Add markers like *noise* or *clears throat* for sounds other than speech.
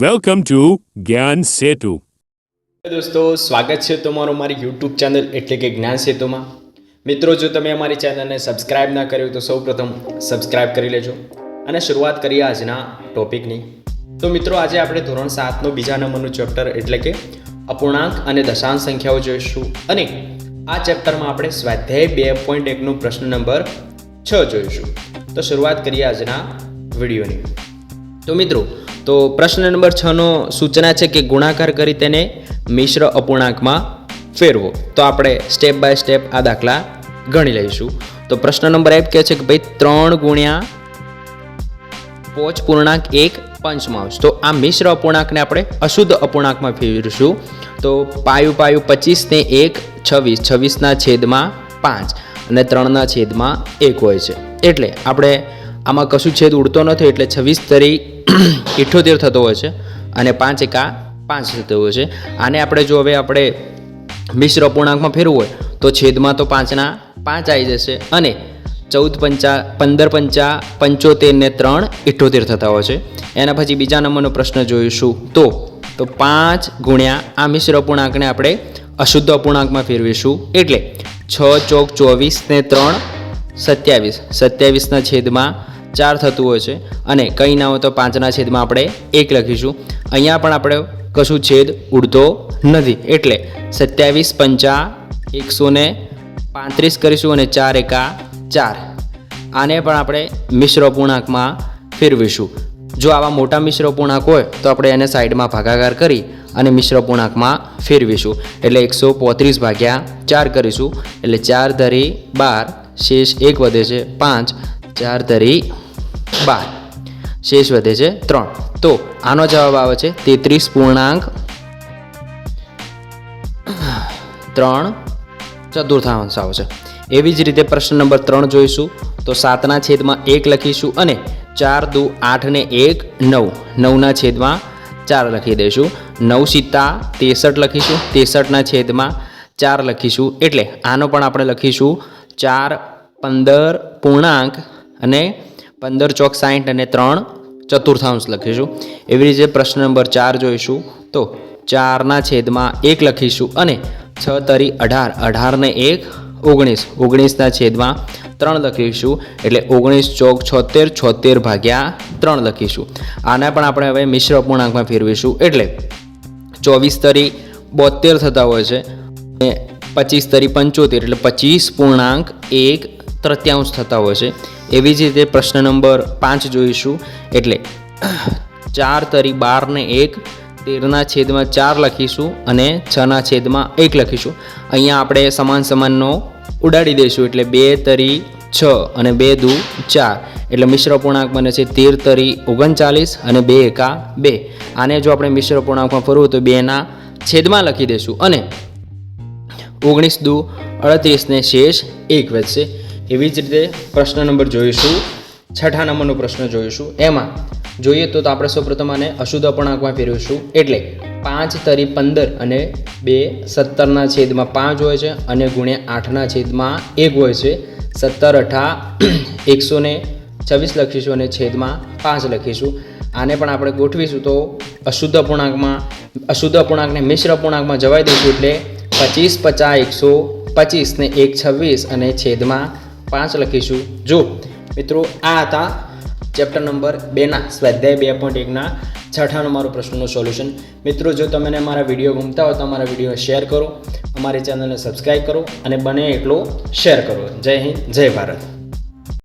Welcome two જ્ઞાન સેતુ દોસ્તો, સ્વાગત છે તમારું મારી યુટ્યુબ ચેનલ એટલે કે જ્ઞાન સેતુમાં મિત્રો, જો તમે અમારી ચેનલને સબસ્ક્રાઇબ ના કર્યું તો સૌપ્રથમ સબસ્ક્રાઇબ કરી લેજો અને શરૂઆત કરીએ આજના ટોપિકની તો મિત્રો, આજે આપણે ધોરણ સાતનો બીજા નંબરનું ચેપ્ટર એટલે કે અપૂર્ણાંક અને દશાંશ સંખ્યાઓ જોઈશું. અને આ ચેપ્ટરમાં આપણે સ્વાધ્યાય બે પોઈન્ટ એકનો પ્રશ્ન નંબર છ જોઈશું. તો શરૂઆત કરીએ આજના વિડીયોની તો મિત્રો તો પ્રશ્ન નંબર છનો સૂચના છે કે ગુણાકાર કરી તેને મિશ્ર અપૂર્ણાંકમાં ફેરવો. તો આપણે સ્ટેપ બાય સ્ટેપ આ દાખલા ગણી લઈશું. તો પ્રશ્ન નંબર એક કહે છે કે ભાઈ ત્રણ ગુણ્યા પોચ પૂર્ણાંક એક પંચમાંશ. તો આ મિશ્ર અપૂર્ણાંકને આપણે અશુદ્ધ અપૂર્ણાંકમાં ફેરવીશું. તો પાયું પાયું પચીસ ને એક છવ્વીસ. છવ્વીસના છેદમાં પાંચ. અને ત્રણના છેદમાં એક હોય છે. એટલે આપણે આમાં કશું છેદ ઉડતો નથી એટલે છવ્વીસ તરી *clears throat* ઇઠ્ઠોતેર થતો હોય છે અને પાંચ એકા પાંચ થતો હોય છે. આને આપણે જો હવે આપણે મિશ્ર અપૂર્ણાંકમાં ફેરવું હોય, તો છેદમાં તો પાંચના પાંચ આવી જશે અને ચૌદ પંચા પંદર પંચા પંચોતેર ને ત્રણ ઇઠ્ઠોતેર થતા હોય છે. એના પછી બીજા નંબરનો પ્રશ્ન જોઈશું. તો તો પાંચ ગુણ્યા આ મિશ્ર અપૂર્ણાંકને આપણે અશુદ્ધ અપૂર્ણાંકમાં ફેરવીશું. એટલે છ ચોક ચોવીસ ને ત્રણ સત્યાવીસ. સત્યાવીસના છેદમાં ચાર થતું હોય છે અને કંઈ ના હોય તો પાંચના છેદમાં આપણે એક લખીશું. અહીંયા પણ આપણે કશું છેદ ઉડતો નથી. એટલે સત્યાવીસ પંચા એકસો ને પાંત્રીસ કરીશું અને ચાર એકા ચાર. આને પણ આપણે મિશ્ર પૂર્ણાંકમાં ફેરવીશું. જો આવા મોટા મિશ્ર પૂર્ણાંક હોય તો આપણે એને સાઈડમાં ભાગાકાર કરી અને મિશ્ર પૂર્ણાંકમાં ફેરવીશું. એટલે એકસો પોત્રીસ ભાગ્યા ચાર કરીશું. એટલે ચાર ધરી બાર, શેષ એક વધે છે પાંચ. ચાર ધરી બાર. શેષ વધે છે ત્રણ. તો આનો જવાબ આવે છે તેત્રીસ પૂર્ણાંક ત્રણ. ચતુર્થાંશ આવશે એવી જ રીતે પ્રશ્ન નંબર ત્રણ જોઈશું. તો સાતના છેદમાં એક લખીશું અને ચાર દુ આઠ ને એક નવ. નવના છેદમાં ચાર લખી દઈશું. નવ સિત્તા ત્રેસઠ લખીશું. ત્રેસઠના છેદમાં ચાર લખીશું. એટલે આનો પણ આપણે લખીશું ચાર પંદર પૂર્ણાંક અને પંદર ચોક સાઠ અને ત્રણ ચતુર્થાંશ લખીશું. એવી રીતે પ્રશ્ન નંબર ચાર જોઈશું. તો ચારના છેદમાં એક લખીશું અને છ તરી અઢાર અઢારને એક, ઓગણીસ. ઓગણીસના છેદમાં ત્રણ લખીશું એટલે ઓગણીસ ચોક છોતેર છોતેર ભાગ્યા ત્રણ લખીશું. આના પણ આપણે હવે મિશ્ર અપૂર્ણાંકમાં ફેરવીશું. એટલે ચોવીસ તરી બોતેર થતા હોય છે પચીસ તરી પંચોતેર એટલે પચીસ પૂર્ણાંક એક તૃતીયાંશ થતા હોય છે. એવી જ રીતે પ્રશ્ન નંબર પાંચ જોઈશું. એટલે *clears throat* ચાર તરી બારને એક તેરના છેદમાં ચાર લખીશું અને છના છેદમાં એક લખીશું. અહીંયા આપણે સમાન સમાનનો ઉડાડી દઈશું. એટલે બે તરી છ અને બે દુ ચાર. એટલે મિશ્ર પૂર્ણાંક બને છે તેર તરી ઓગણચાલીસ અને બે એકા બે. આને જો આપણે મિશ્ર પૂર્ણાંકમાં ફરવું તો બેના છેદમાં લખી દઈશું. અને ઓગણીસ દુ અડત્રીસને શેષ એક વધશે. એવી જ રીતે પ્રશ્ન નંબર જોઈશું. છઠ્ઠા નંબરનો પ્રશ્ન જોઈશું. એમાં જોઈએ તો આપણે સૌપ્રથમ આને અશુદ્ધ અપૂર્ણાંકમાં ફેરવીશું. એટલે પાંચ તરી પંદર અને બે સત્તરના છેદમાં પાંચ હોય છે અને ગુણ્યા આઠના છેદમાં એક હોય છે. સત્તર અઠા એકસો ને છવ્વીસ લખીશું અને છેદમાં પાંચ લખીશું. આને પણ આપણે ગોઠવીશું તો અશુદ્ધ અપૂર્ણાંકમાં, અશુદ્ધ અપૂર્ણાંકને મિશ્ર અપૂર્ણાંકમાં જવાઈ દઈશું એટલે પચીસ પચાસ એકસો પચીસ ને એક છવ્વીસ અને છેદમાં પાંચ લખીશું. જો, મિત્રો, આ હતા ચેપ્ટર નંબર બેના સ્વાધ્યાય બે પોઈન્ટ એકના છઠ્ઠા નંબરનો પ્રશ્નનું સોલ્યુશન મિત્રો, જો તમને મારા વીડિયો ગમતા હોય તો અમારા વીડિયો શેર કરો, અમારી ચેનલને સબસ્ક્રાઈબ કરો અને બને એટલો શેર કરો. જય હિન્દ, જય ભારત.